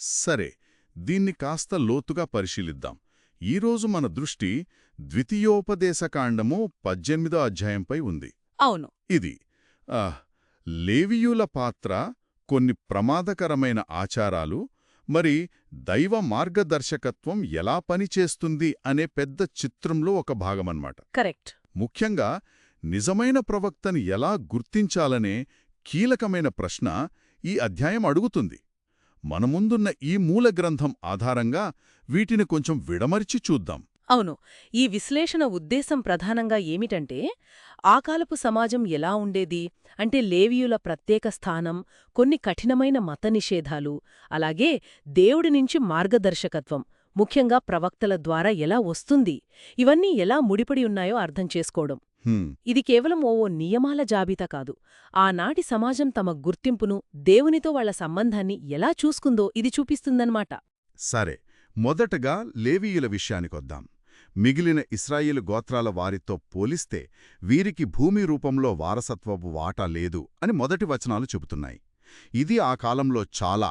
సరే దీన్ని కాస్త లోతుగా పరిశీలిద్దాం. ఈరోజు మన దృష్టి ద్వితీయోపదేశకాండము పద్దెనిమిదో అధ్యాయంపై ఉంది. అవును. ఇది లేవీయుల పాత్ర కొన్ని ప్రమాదకరమైన ఆచారాలు మరి దైవ మార్గదర్శకత్వం ఎలా పనిచేస్తుంది అనే పెద్ద చిత్రంలో ఒక భాగమన్నమాట కరెక్ట్. ముఖ్యంగా నిజమైన ప్రవక్తని ఎలా గుర్తించాలనే కీలకమైన ప్రశ్న ఈ అధ్యాయం అడుగుతుంది. మన ముందున్న ఈ మూల గ్రంథం ఆధారంగా వీటిని కొంచెం విడమరిచి చూద్దాం. అవును. ఈ విశ్లేషణ ఉద్దేశం ప్రధానంగా ఏమిటంటే ఆ కాలపు సమాజం ఎలా ఉండేది? అంటే లేవీయుల ప్రత్యేక స్థానం కొన్ని కఠినమైన మత నిషేధాలు అలాగే దేవుడి నుంచి మార్గదర్శకత్వం ముఖ్యంగా ప్రవక్తల ద్వారా ఎలా వస్తుంది ఇవన్నీ ఎలా ముడిపడి ఉన్నాయో అర్థం చేసుకోవడం. ఇది కేవలం ఓ నియమాల జాబితా కాదు. ఆనాటి సమాజం తమ గుర్తింపును దేవునితో వాళ్ళ సంబంధాన్ని ఎలా చూసుకుందో ఇది చూపిస్తుందన్నమాట. సరే మొదటగా లేవీయుల విషయానికొద్దాం. మిగిలిన ఇస్రాయేలు గోత్రాల వారితో పోలిస్తే వీరికి భూమి రూపంలో వారసత్వపు వాటా లేదు అని మొదటి వచనాలు చెబుతున్నాయి. ఇది ఆ కాలంలో చాలా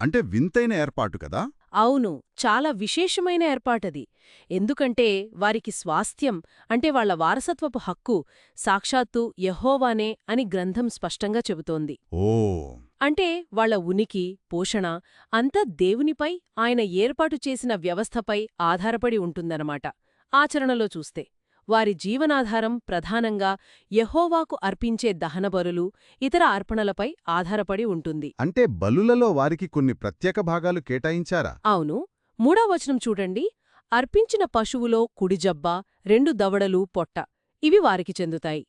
అంటే వింతైన ఏర్పాటు కదా? అవును చాలా విశేషమైన ఏర్పాటది. ఎందుకంటే వారికి స్వాస్థ్యం అంటే వాళ్ళ వారసత్వపు హక్కు సాక్షాత్తు యహోవానే అని గ్రంథం స్పష్టంగా చెబుతోంది. ఓ. అంటే వాళ్ళ ఉనికి పోషణ అంతా దేవునిపై ఆయన ఏర్పాటు చేసిన వ్యవస్థపై ఆధారపడి ఉంటుందన్నమాట. ఆచరణలో చూస్తే. వారి జీవనాధారం ప్రధానంగా యహోవాకు అర్పించే దహనబరులు ఇతర అర్పణలపై ఆధారపడి ఉంటుంది. అంటే బలులలో వారికి కొన్ని ప్రత్యేక భాగాలు కేటాయించారా? అవును. మూడో వచనం చూడండి. అర్పించిన పశువులో కుడిజబ్బ రెండు దవడలు పొట్ట ఇవి వారికి చెందుతాయి.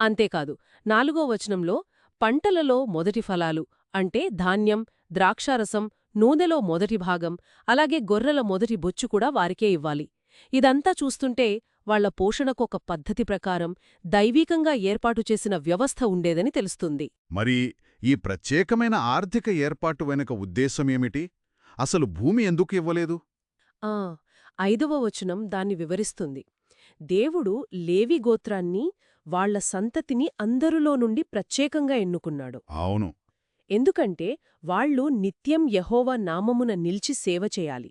అంతేకాదు నాలుగో వచనంలో పంటలలో మొదటి ఫలాలు అంటే ధాన్యం ద్రాక్షారసం నూనెలో మొదటి భాగం అలాగే గొర్రెల మొదటి బొచ్చు కూడా వారికే ఇవ్వాలి. ఇదంతా చూస్తుంటే వాళ్ళ పోషణకొక పద్ధతి ప్రకారం దైవీకంగా ఏర్పాటు చేసిన వ్యవస్థ ఉండేదని తెలుస్తుంది. మరి ఈ ప్రత్యేకమైన ఆర్థిక ఏర్పాటు వెనుక ఉద్దేశమేమిటి అసలు భూమి ఎందుకు ఇవ్వలేదు? ఆ ఐదవ వచనం దాన్ని వివరిస్తుంది. దేవుడు లేవి గోత్రాన్ని వాళ్ళ సంతతిని అందరిలో నుండి ప్రత్యేకంగా ఎన్నుకున్నాడు. అవును. ఎందుకంటే వాళ్ళు నిత్యం యహోవా నామమున నిలిచి సేవ చేయాలి.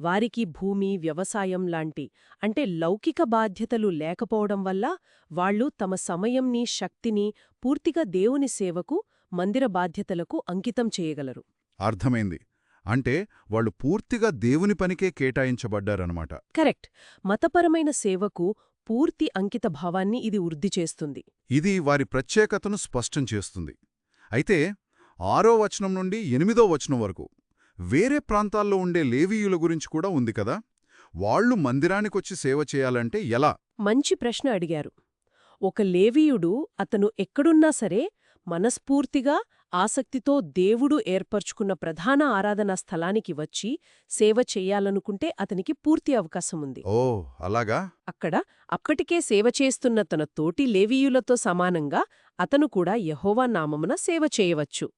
వారికి భూమి వ్యవసాయం లాంటి అంటే లౌకిక బాధ్యతలు లేకపోవడం వల్ల వాళ్ళు తమ సమయంని శక్తిని పూర్తిగా దేవుని సేవకు మందిర బాధ్యతలకు అంకితం చేయగలరు. అర్థమైంది. అంటే వాళ్ళు పూర్తిగా దేవుని పనికే కేటాయించబడ్డారనమాట కరెక్ట్. మతపరమైన సేవకు పూర్తి అంకిత భావాన్ని ఇది వృద్ధి చేస్తుంది. ఇది వారి ప్రత్యేకతను స్పష్టం చేస్తుంది. అయితే ఆరో వచనం నుండి ఎనిమిదో వచనం వరకు వేరే ప్రాంతాల్లో ఉండే లేవీయుల గురించి కూడా ఉంది కదా? వాళ్ళు మందిరానికొచ్చి సేవ చేయాలంటే ఎలా? మంచి ప్రశ్న అడిగారు. ఒక లేవీయుడు అతను ఎక్కడున్నా సరే మనస్ఫూర్తిగా ఆసక్తితో దేవుడు ఏర్పర్చుకున్న ప్రధాన ఆరాధనా స్థలానికి వచ్చి సేవ చెయ్యాలనుకుంటే అతనికి పూర్తి అవకాశం ఉంది. ఓ అలాగా? అక్కడ అప్పటికే సేవ చేస్తున్న తన తోటి లేవీయులతో సమానంగా అతను కూడా యహోవా నామమున సేవ చేయవచ్చు.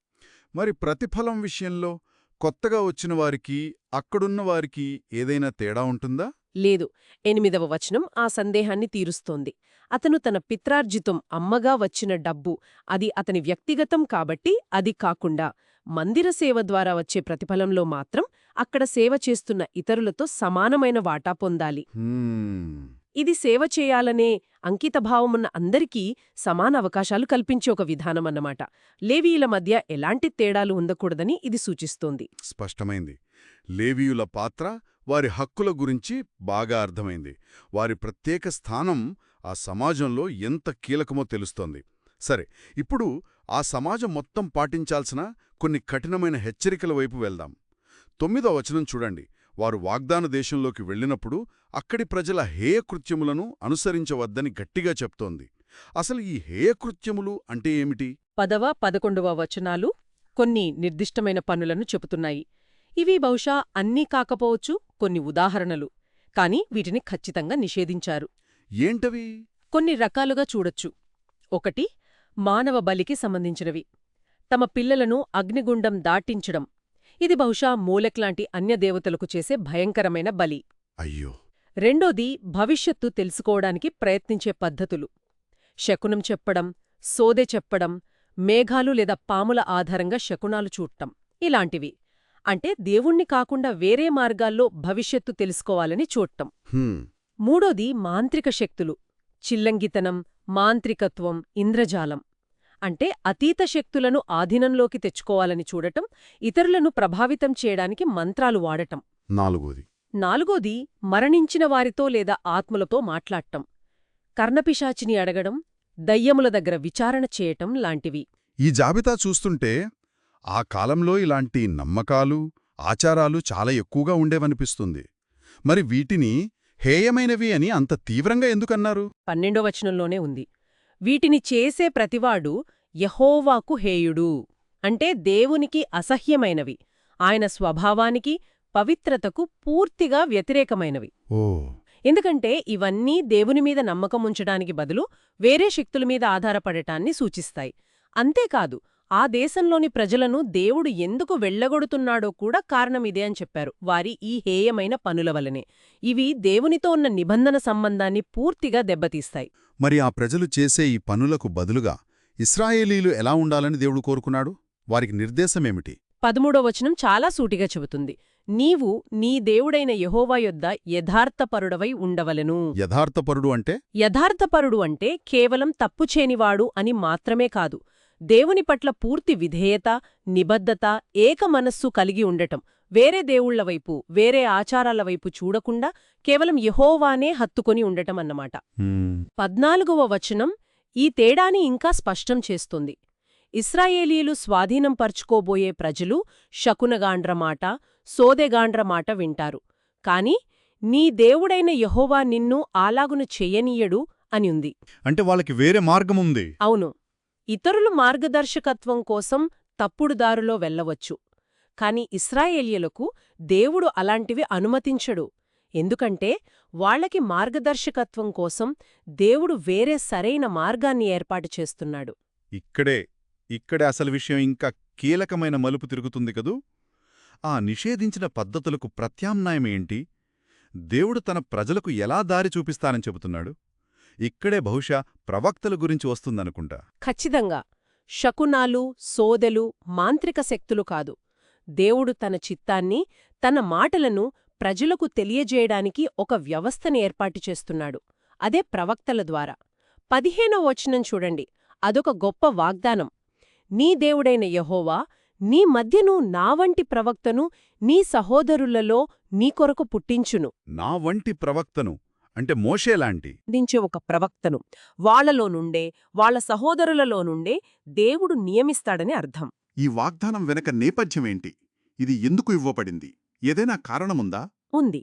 మరి ప్రతిఫలం విషయంలో కొత్తగా వచ్చిన వారికి అక్కడున్న వారికి ఏదైనా తేడా ఉంటుందా? లేదు. ఎనిమిదవ వచనం ఆ సందేహాన్ని తీరుస్తోంది. అతను తన పిత్రార్జితం అమ్మగా వచ్చిన డబ్బు అది అతని వ్యక్తిగతం కాబట్టి అది కాకుండా మందిర సేవ ద్వారా వచ్చే ప్రతిఫలంలో మాత్రం అక్కడ సేవ చేస్తున్న ఇతరులతో సమానమైన వాటా పొందాలి. ఇది సేవ చేయాలనే అంకితభావమున్న అందరికీ సమాన అవకాశాలు కల్పించే ఒక విధానమన్నమాట. లేవీయుల మధ్య ఎలాంటి తేడాలు ఉండకూడదని ఇది సూచిస్తోంది. స్పష్టమైంది. లేవీయుల పాత్ర వారి హక్కుల గురించి బాగా అర్థమైంది. వారి ప్రత్యేక స్థానం ఆ సమాజంలో ఎంత కీలకమో తెలుస్తోంది. సరే ఇప్పుడు ఆ సమాజం మొత్తం పాటించాల్సిన కొన్ని కఠినమైన హెచ్చరికల వైపు వెళ్దాం. తొమ్మిదో వచనం చూడండి. వారు వాగ్దాన దేశంలోకి వెళ్ళినప్పుడు అక్కడి ప్రజల హేయకృత్యములను అనుసరించవద్దని గట్టిగా చెప్తోంది. అసలు ఈ హేయకృత్యములు అంటే ఏమిటి? పదవ పదకొండవ వచనాలు కొన్ని నిర్దిష్టమైన పనులను చెబుతున్నాయి. ఇవి బహుశా అన్నీ కాకపోవచ్చు కొన్ని ఉదాహరణలు. కాని వీటిని ఖచ్చితంగా నిషేధించారు. ఏంటవి? కొన్ని రకాలుగా చూడొచ్చు. ఒకటి మానవ బలికి సంబంధించినవి. తమ పిల్లలను అగ్నిగుండం దాటించడం. ఇది బహుశా మూలక్లాంటి అన్యదేవతలకు చేసే భయంకరమైన బలి. అయ్యో. రెండోది భవిష్యత్తు తెలుసుకోవడానికి ప్రయత్నించే పద్ధతులు. శకునం చెప్పడం సోదె చెప్పడం మేఘాలు లేదా పాముల ఆధారంగా శకునాలు చూడటం ఇలాంటివి. అంటే దేవుణ్ణి కాకుండా వేరే మార్గాల్లో భవిష్యత్తు తెలుసుకోవాలని చూడటం. మూడోది మాంత్రిక శక్తులు. చిల్లంగితనం మాంత్రికత్వం ఇంద్రజాలం. అంటే అతీత శక్తులను ఆధీనంలోకి తెచ్చుకోవాలని చూడటం ఇతరులను ప్రభావితం చేయడానికి మంత్రాలు వాడటం. నాలుగోది. నాలుగోది మరణించిన వారితో లేదా ఆత్మలతో మాట్లాడటం. కర్ణపిశాచిని అడగడం దయ్యముల దగ్గర విచారణ చేయటం లాంటివి. ఈ జాబితా చూస్తుంటే ఆ కాలంలో ఇలాంటి నమ్మకాలు ఆచారాలు చాలా ఎక్కువగా ఉండేవనిపిస్తుంది. మరి వీటిని హేయమైనవి అని అంత తీవ్రంగా ఎందుకన్నారు? పన్నెండో వచనంలోనే ఉంది. వీటిని చేసే ప్రతివాడు యహోవాకు హేయుడు. అంటే దేవునికి అసహ్యమైనవి. ఆయన స్వభావానికి పవిత్రతకు పూర్తిగా వ్యతిరేకమైనవి. ఎందుకంటే ఇవన్నీ దేవుని మీద నమ్మకం ఉంచడానికి బదులు వేరే శక్తుల మీద ఆధారపడటాన్ని సూచిస్తాయి. అంతేకాదు ఆ దేశంలోని ప్రజలను దేవుడు ఎందుకు వెళ్ళగొడుతున్నాడో కూడా కారణమిదే అని చెప్పారు. వారి ఈ హేయమైన పనుల వలనే ఇవి దేవునితో ఉన్న నిబంధన సంబంధాన్ని పూర్తిగా దెబ్బతీస్తాయి. మరి ఆ ప్రజలు చేసే ఈ పనులకు బదులుగా ఇస్రాయేలీలు ఎలా ఉండాలని దేవుడు కోరుకున్నాడు? వారికి నిర్దేశమేమిటి? పదమూడో వచనం చాలా సూటిగా చెబుతుంది. నీవు నీ దేవుడైన యెహోవా యొద్ద యథార్థపరుడవై ఉండవలెను. యథార్థపరుడు అంటే? యథార్థపరుడు అంటే కేవలం తప్పుచేనివాడు అని మాత్రమే కాదు. దేవుని పట్ల పూర్తి విధేయత నిబద్ధత ఏక మనస్సు కలిగి ఉండటం. వేరే దేవుళ్ళ వైపు వేరే ఆచారాల వైపు చూడకుండా కేవలం యెహోవానే హత్తుకొని ఉండటం అన్నమాట. పద్నాలుగవ వచనం ఈ తేడాని ఇంకా స్పష్టం చేస్తుంది. ఇస్రాయేలీలు స్వాధీనం పరుచుకోబోయే ప్రజలు శకునగాండ్రమాట సోదెగాండ్రమాట వింటారు. కాని నీ దేవుడైన యెహోవా నిన్ను అలాగును చెయ్యనీయడు అని ఉంది. అంటే వాళ్ళకి వేరే మార్గముంది అవును. ఇతరులు మార్గదర్శకత్వం కోసం తప్పుడు దారిలో వెళ్ళవచ్చు. కాని ఇస్రాయేలియలకు దేవుడు అలాంటివి అనుమతించడు. ఎందుకంటే వాళ్ళకి మార్గదర్శకత్వం కోసం దేవుడు వేరే సరైన మార్గాన్ని ఏర్పాటు చేస్తున్నాడు. ఇక్కడే ఇక్కడే అసలు విషయం ఇంకా కీలకమైన మలుపు తిరుగుతుంది కదూ? ఆ నిషేధించిన పద్ధతులకు ప్రత్యామ్నాయమేంటి? దేవుడు తన ప్రజలకు ఎలా దారి చూపిస్తానని చెబుతున్నాడు? ఇక్కడే బహుశా ప్రవక్తల గురించి వస్తుందనుకుంటా. ఖచ్చితంగా. శకునాలు సోదెలు మాంత్రిక శక్తులు కాదు. దేవుడు తన చిత్తాన్ని తన మాటలను ప్రజలకు తెలియజేయడానికి ఒక వ్యవస్థని ఏర్పాటు చేస్తున్నాడు. అదే ప్రవక్తల ద్వారా. పదిహేనవ వచనం చూడండి. అదొక గొప్ప వాగ్దానం. నీ దేవుడైన యెహోవా నీ మధ్యను నా వంటి ప్రవక్తను నీ సహోదరులలో నీ కొరకు పుట్టించును. నా వంటి ప్రవక్తను. అంటే మోషేలాంటి దించే ఒక ప్రవక్తను. వాళ్ళలో నుండే వాళ్ళ సహోదరులలో నుండే దేవుడు నియమిస్తాడని అర్థం. ఈ వాగ్దానం వెనక నేపథ్యమేంటి ఇది ఎందుకు ఇవ్వబడింది? ఏదైనా కారణముందా? ఉంది.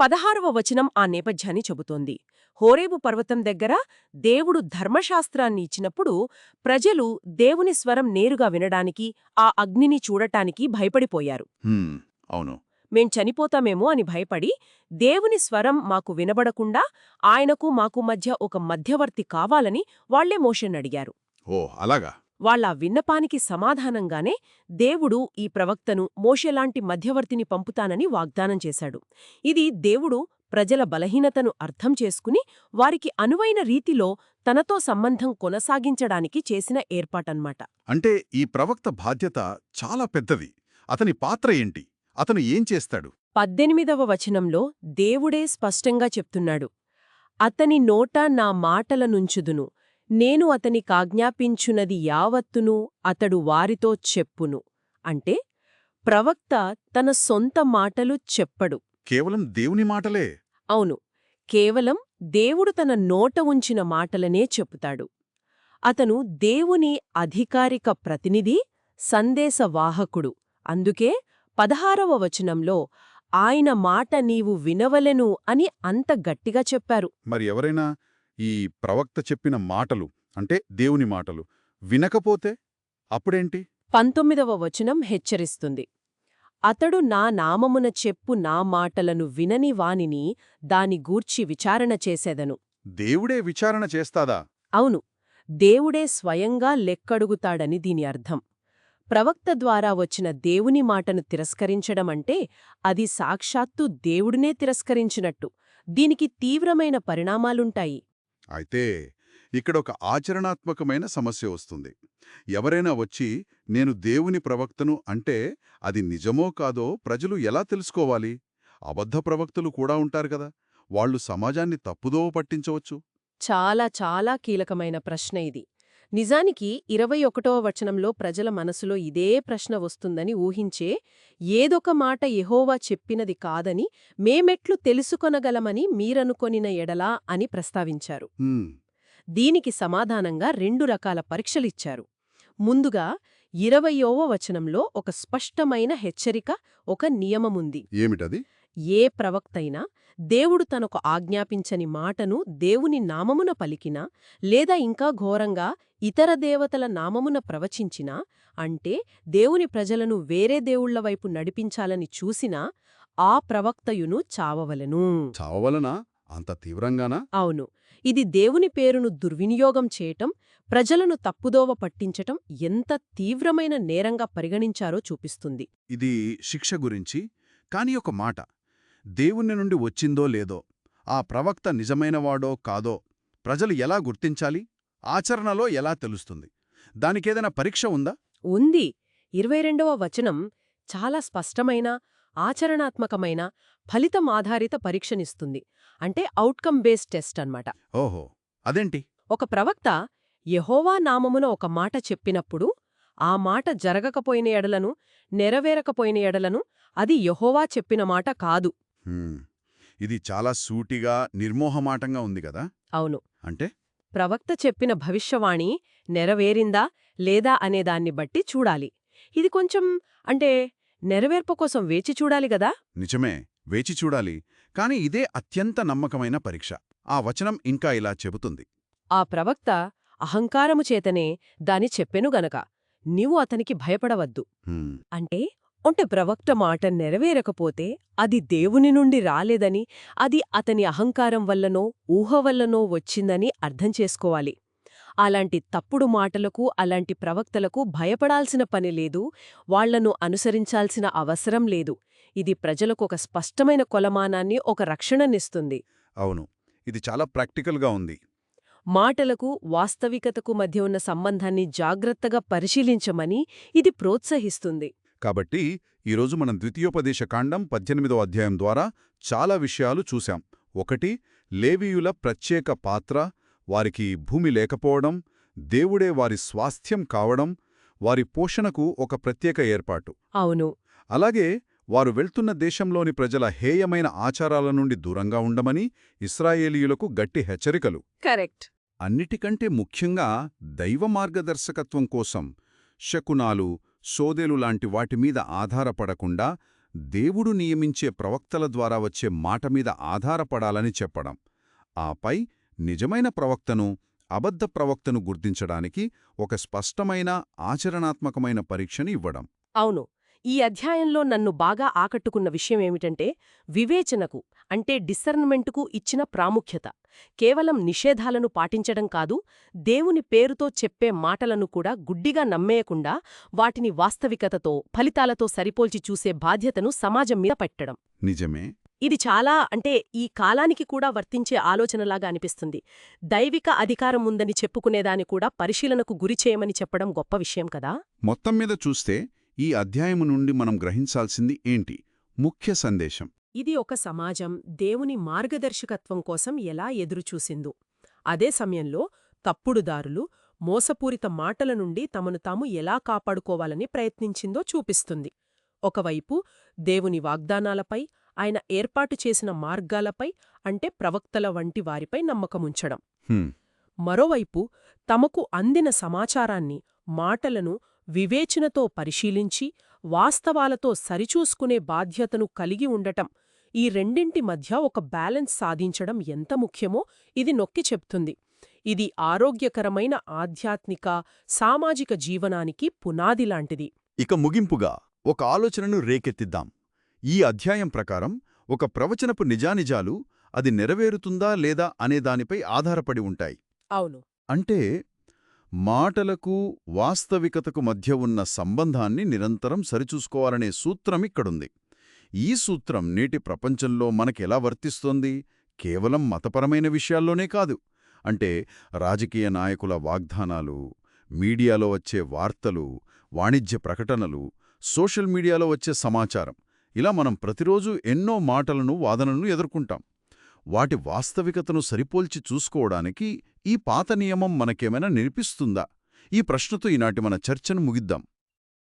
పదహారవ వచనం ఆ నేపథ్యాన్ని చెబుతోంది. హోరేబు పర్వతం దగ్గర దేవుడు ధర్మశాస్త్రాన్ని ఇచ్చినప్పుడు ప్రజలు దేవుని స్వరం నేరుగా వినడానికి ఆ అగ్నిని చూడటానికి భయపడిపోయారు. హ్మ్, అవును. మేం చనిపోతామేమో అని భయపడి దేవుని స్వరం మాకు వినబడకుండా ఆయనకు మాకు మధ్య ఒక మధ్యవర్తి కావాలని వాళ్ళే మోషన్నడిగారు ఓ అలాగా? వాళ్ళ విన్నపానికి సమాధానంగానే దేవుడు ఈ ప్రవక్తను మోషేలాంటి మధ్యవర్తిని పంపుతానని వాగ్దానం చేశాడు. ఇది దేవుడు ప్రజల బలహీనతను అర్థం చేసుకుని వారికి అనువైన రీతిలో తనతో సంబంధం కొనసాగించడానికి చేసిన ఏర్పాటన్మాట అంటే ఈ ప్రవక్త బాధ్యత చాలా పెద్దది. అతని పాత్ర ఏంటి? అతను ఏం చేస్తాడు? పద్దెనిమిదవ వచనంలో దేవుడే స్పష్టంగా చెప్తున్నాడు. అతని నోట నా మాటలనుంచుదును నేను అతని కాజ్ఞాపించునది యావత్తును అతడు వారితో చెప్పును. అంటే ప్రవక్త తన సొంత మాటలు చెప్పడు. కేవలం దేవుని మాటలే? అవును. కేవలం దేవుడు తన నోట ఉంచిన మాటలనే చెప్పుతాడు. అతను దేవుని అధికారిక ప్రతినిధి సందేశవాహకుడు. అందుకే పదహారవ వచనంలో ఆయన మాట నీవు వినవలెను అని అంత గట్టిగా చెప్పారు. మరి ఎవరైనా ఈ ప్రవక్త చెప్పిన మాటలు అంటే దేవుని మాటలు వినకపోతే అప్పుడేంటి? పంతొమ్మిదవ వచనం హెచ్చరిస్తుంది. అతడు నా నామమున చెప్పు నా మాటలను వినని వానిని దాని గూర్చి విచారణ చేసేదను. దేవుడే విచారణ చేస్తాదా అవును దేవుడే స్వయంగా లెక్కడుగుతాడని దీని అర్థం. ప్రవక్త ద్వారా వచ్చిన దేవుని మాటను తిరస్కరించడమంటే అది సాక్షాత్తు దేవుడినే తిరస్కరించినట్టు. దీనికి తీవ్రమైన పరిణామాలుంటాయి. అయితే ఇక్కడ ఒక ఆచరణాత్మకమైన సమస్య వస్తుంది. ఎవరైనా వచ్చి నేను దేవుని ప్రవక్తను అంటే అది నిజమో కాదో ప్రజలు ఎలా తెలుసుకోవాలి? అబద్ధ ప్రవక్తలు కూడా ఉంటారు కదా! వాళ్ళు సమాజాన్ని తప్పుదోవ పట్టించవచ్చు. చాలా చాలా కీలకమైన ప్రశ్న ఇది. నిజానికి ఇరవై ఒకటవ వచనంలో ప్రజల మనసులో ఇదే ప్రశ్న వస్తుందని ఊహించే ఏదొక మాట యెహోవా చెప్పినది కాదని మేమెట్లు తెలుసుకొనగలమని మీరనుకొనిన ఎడలా అని ప్రస్తావించారు. దీనికి సమాధానంగా రెండు రకాల పరీక్షలిచ్చారు. ముందుగా ఇరవయోవ వచనంలో ఒక స్పష్టమైన హెచ్చరిక ఒక నియమముంది. ఏమిటది? ఏ ప్రవక్తైనా దేవుడు తనకు ఆజ్ఞాపించని మాటను దేవుని నామమున పలికినా లేదా ఇంకా ఘోరంగా ఇతర దేవతల నామమున ప్రవచించినా అంటే దేవుని ప్రజలను వేరే దేవుళ్ళ వైపు నడిపించాలని చూసినా ఆ ప్రవక్తయును చావవలెను. చావవలన? అంత తీవ్రంగానా? అవును. ఇది దేవుని పేరును దుర్వినియోగం చేయటం ప్రజలను తప్పుదోవ పట్టించటం ఎంత తీవ్రమైన నేరంగా పరిగణించారో చూపిస్తుంది. ఇది శిక్ష గురించి కాని ఒక మాట. దేవుని నుండి వచ్చిందో లేదో ఆ ప్రవక్త నిజమైనవాడో కాదో ప్రజలు ఎలా గుర్తించాలి? ఆచరణలో ఎలా తెలుస్తుంది? దానికేదైనా పరీక్ష ఉందా? ఉంది. ఇరవై రెండవ వచనం చాలా స్పష్టమైన ఆచరణాత్మకమైన ఫలితం ఆధారిత పరీక్షనిస్తుంది. అంటే అవుట్కమ్ బేస్డ్ టెస్ట్ అన్నమాట. ఓహో! అదేంటి? ఒక ప్రవక్త యెహోవా నామమున ఒక మాట చెప్పినప్పుడు ఆ మాట జరగకపోయిన ఎడలను నెరవేరకపోయిన ఎడలను అది యెహోవా చెప్పిన మాట కాదు. ఇది చాలా సూటిగా నిర్మోహమాటంగా ఉంది కదా? అవును. అంటే? ప్రవక్త చెప్పిన భవిష్యవాణి నెరవేరిందా లేదా అనేదాన్ని బట్టి చూడాలి. ఇది కొంచెం అంటే నెరవేర్పు కోసం వేచి చూడాలి గదా నిజమే. వేచి చూడాలి. కాని ఇదే అత్యంత నమ్మకమైన పరీక్ష. ఆ వచనం ఇంకా ఇలా చెబుతుంది. ఆ ప్రవక్త అహంకారము చేతనే దాని చెప్పెను గనక. నీవు అతనికి భయపడవద్దు. హ్మ్, అంటే ఒంటె ప్రవక్త మాట నెరవేరకపోతే అది దేవుని నుండి రాలేదని అది అతని అహంకారం వల్లనో ఊహ వల్లనో వచ్చిందని అర్థం చేసుకోవాలి. అలాంటి తప్పుడు మాటలకు అలాంటి ప్రవక్తలకు భయపడాల్సిన పని లేదు వాళ్ళను అనుసరించాల్సిన అవసరం లేదు. ఇది ప్రజలకు ఒక స్పష్టమైన కొలమానాన్ని ఒక రక్షణనిస్తుంది. అవును. ఇది చాలా ప్రాక్టికల్గా ఉంది. మాటలకు వాస్తవికతకు మధ్య ఉన్న సంబంధాన్ని జాగ్రత్తగా పరిశీలించమని ఇది ప్రోత్సహిస్తుంది. కాబట్టి ఈరోజు మనం ద్వితీయోపదేశ కాండం పద్దెనిమిదో అధ్యాయం ద్వారా చాలా విషయాలు చూశాం. ఒకటి లేవీయుల ప్రత్యేక పాత్ర వారికి భూమి లేకపోవడం దేవుడే వారి స్వాస్థ్యం కావడం వారి పోషణకు ఒక ప్రత్యేక ఏర్పాటు. అవును. అలాగే వారు వెళ్తున్న దేశంలోని ప్రజల హేయమైన ఆచారాల నుండి దూరంగా ఉండమని ఇస్రాయేలీయులకు గట్టి హెచ్చరికలు. కరెక్ట్. అన్నిటికంటే ముఖ్యంగా దైవ మార్గదర్శకత్వం కోసం శకునాలు సోదెలు లాంటి వాటి మీద ఆధారపడకుండా దేవుడు నియమించే ప్రవక్తల ద్వారా వచ్చే మాట మీద ఆధారపడాలని చెప్పడం. ఆపై నిజమైన ప్రవక్తను అబద్ధ ప్రవక్తను గుర్తించడానికి ఒక స్పష్టమైన ఆచరణాత్మకమైన పరీక్షని ఇవ్వడం. అవును. ఈ అధ్యాయంలో నన్ను బాగా ఆకట్టుకున్న విషయం ఏమిటంటే వివేచనకు అంటే డిసర్న్మెంటుకు ఇచ్చిన ప్రాముఖ్యత. కేవలం నిషేధాలను పాటించడం కాదు దేవుని పేరుతో చెప్పే మాటలను కూడా గుడ్డిగా నమ్మేయకుండా వాటిని వాస్తవికతతో ఫలితాలతో సరిపోల్చి చూసే బాధ్యతను సమాజం మీద పెట్టడం. నిజమే. ఇది చాలా అంటే ఈ కాలానికి కూడా వర్తించే ఆలోచనలాగా అనిపిస్తుంది. దైవిక అధికారం ఉందని చెప్పుకునేదాన్ని కూడా పరిశీలనకు గురిచేయమని చెప్పడం గొప్ప విషయం కదా? మొత్తం మీద చూస్తే ఈ అధ్యాయము నుండి మనం గ్రహించాల్సింది ఏంటి? ముఖ్య సందేశం. ఇది ఒక సమాజం దేవుని మార్గదర్శకత్వం కోసం ఎలా ఎదురుచూసిందో. అదే సమయంలో తప్పుడుదారులు మోసపూరిత మాటల నుండి తమను తాము ఎలా కాపాడుకోవాలని ప్రయత్నించిందో చూపిస్తుంది. ఒకవైపు దేవుని వాగ్దానాలపై ఆయన ఏర్పాటు చేసిన మార్గాలపై అంటే ప్రవక్తల వంటి వారిపై నమ్మకముంచడం. మరోవైపు తమకు అందిన సమాచారాన్ని మాటలను వివేచనతో పరిశీలించి వాస్తవాలతో సరిచూసుకునే బాధ్యతను కలిగి ఉండటం ఈ రెండింటి మధ్య ఒక బ్యాలెన్స్ సాధించడం ఎంత ముఖ్యమో ఇది నొక్కి చెప్తుంది. ఇది ఆరోగ్యకరమైన ఆధ్యాత్మిక సామాజిక జీవనానికి పునాదిలాంటిది ఇక ముగింపుగా ఒక ఆలోచనను రేకెత్తిద్దాం. ఈ అధ్యాయం ప్రకారం ఒక ప్రవచనపు నిజానిజాలు అది నెరవేరుతుందా లేదా అనే దానిపై ఆధారపడి ఉంటాయి. అవును. అంటే మాటలకు వాస్తవికతకు మధ్య ఉన్న సంబంధాన్ని నిరంతరం సరిచూసుకోవాలనే సూత్రం ఇక్కడుంది. ఈ సూత్రం నేటి ప్రపంచంలో మనకెలా వర్తిస్తోంది? కేవలం మతపరమైన విషయాల్లోనే కాదు. అంటే రాజకీయ నాయకుల వాగ్దానాలు మీడియాలో వచ్చే వార్తలు వాణిజ్య ప్రకటనలు సోషల్ మీడియాలో వచ్చే సమాచారం. ఇలా మనం ప్రతిరోజు ఎన్నో మాటలను వాదనలను ఎదుర్కొంటాం. వాటి వాస్తవికతను సరిపోల్చి చూసుకోవడానికి ఈ పాత నియమం మనకేమైనా నినిపిస్తుందా ఈ ప్రశ్నతో ఈనాటి మన చర్చను ముగిద్దాం.